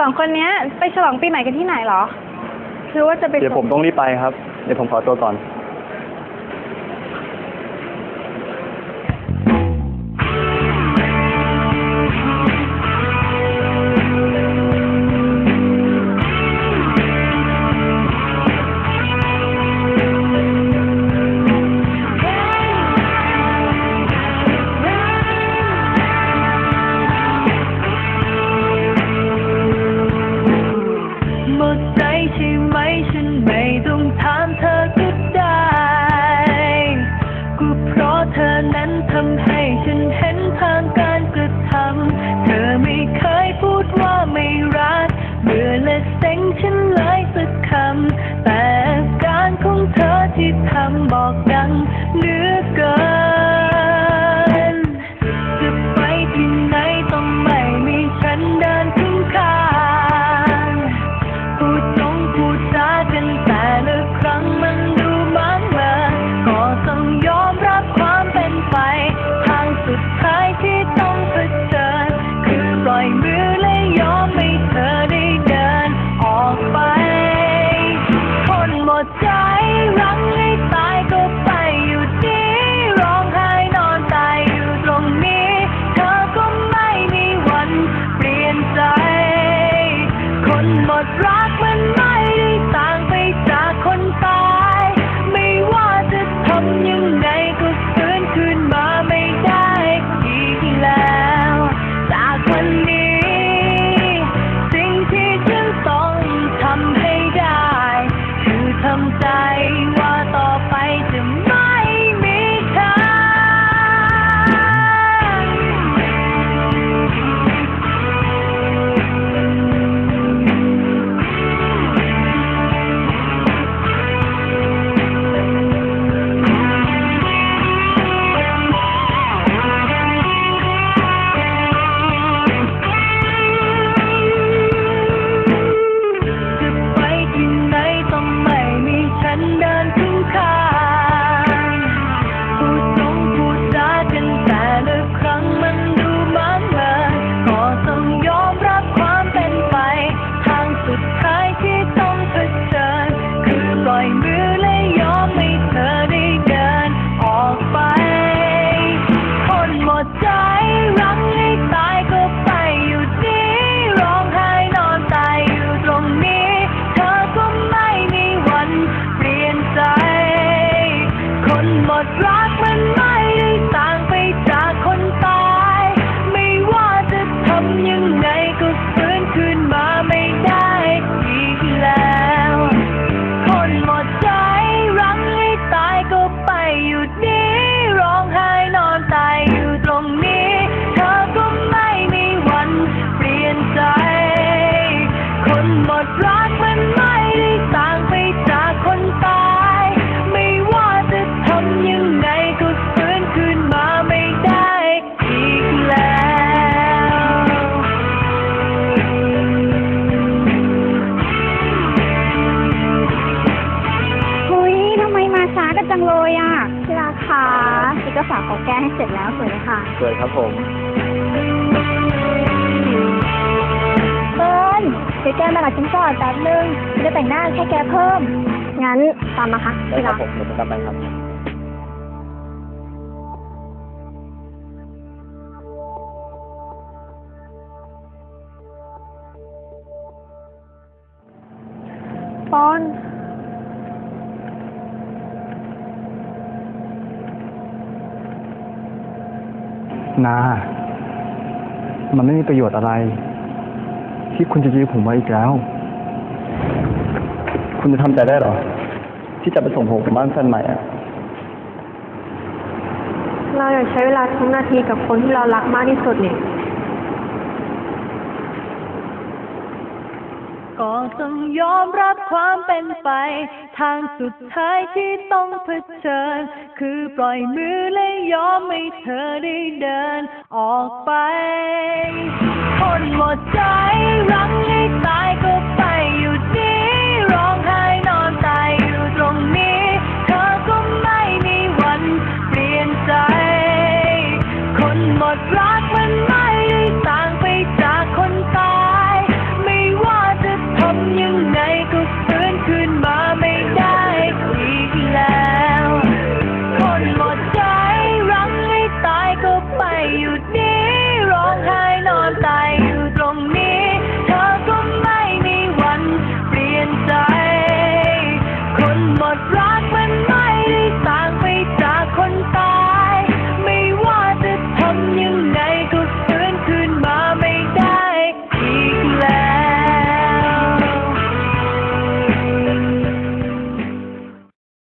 สองคนเนี้ย ไปฉลองปีใหม่กันที่ไหนเหรอ คือว่าจะไปเดี๋ยวผมต้องรีบไปครับ เดี๋ยวผมขอตัวก่อน ดใจรั้งให้ตายก็ไปอยู่ที่ร้องไห้นอนตายอยู่ตรงนี้ เธอก็ไม่มีวันเปลี่ยนใจ คนหมดรัก กสารขอแก้ให้เสร็จแล้วสวยไหมคะสวยครับผมเปิ้ลเดี๋ยวแกมากับฉันก่อนแป๊บนึงฉันจะแต่งหน้าให้แกเพิ่ม งั้นตามมาคะได้ที่ครัรับกผมเดี๋ยวผมกลับไปครับ ปอน นา มันไม่มีประโยชน์อะไร ที่คุณจะยื้อผมไว้อีกแล้ว คุณจะทำใจได้หรอ ที่จะไปส่งผมกลับบ้านแฟนใหม่อะเราอยากใช้เวลาทุกนาทีกับคนที่เรารักมากที่สุดเนี่ย ก็ต้องยอมรับความเป็นไป ทางสุดท้ายที่ต้องเผชิญ คือปล่อยมือและยอมให้เธอได้เดินออกไป คนหมดใจรังให้ตายก็ไปอยู่นี่ร้องไห้นอนตายอยู่ตรงนี้ เธอก็ไม่มีวันเปลี่ยนใจ คนหมดรัก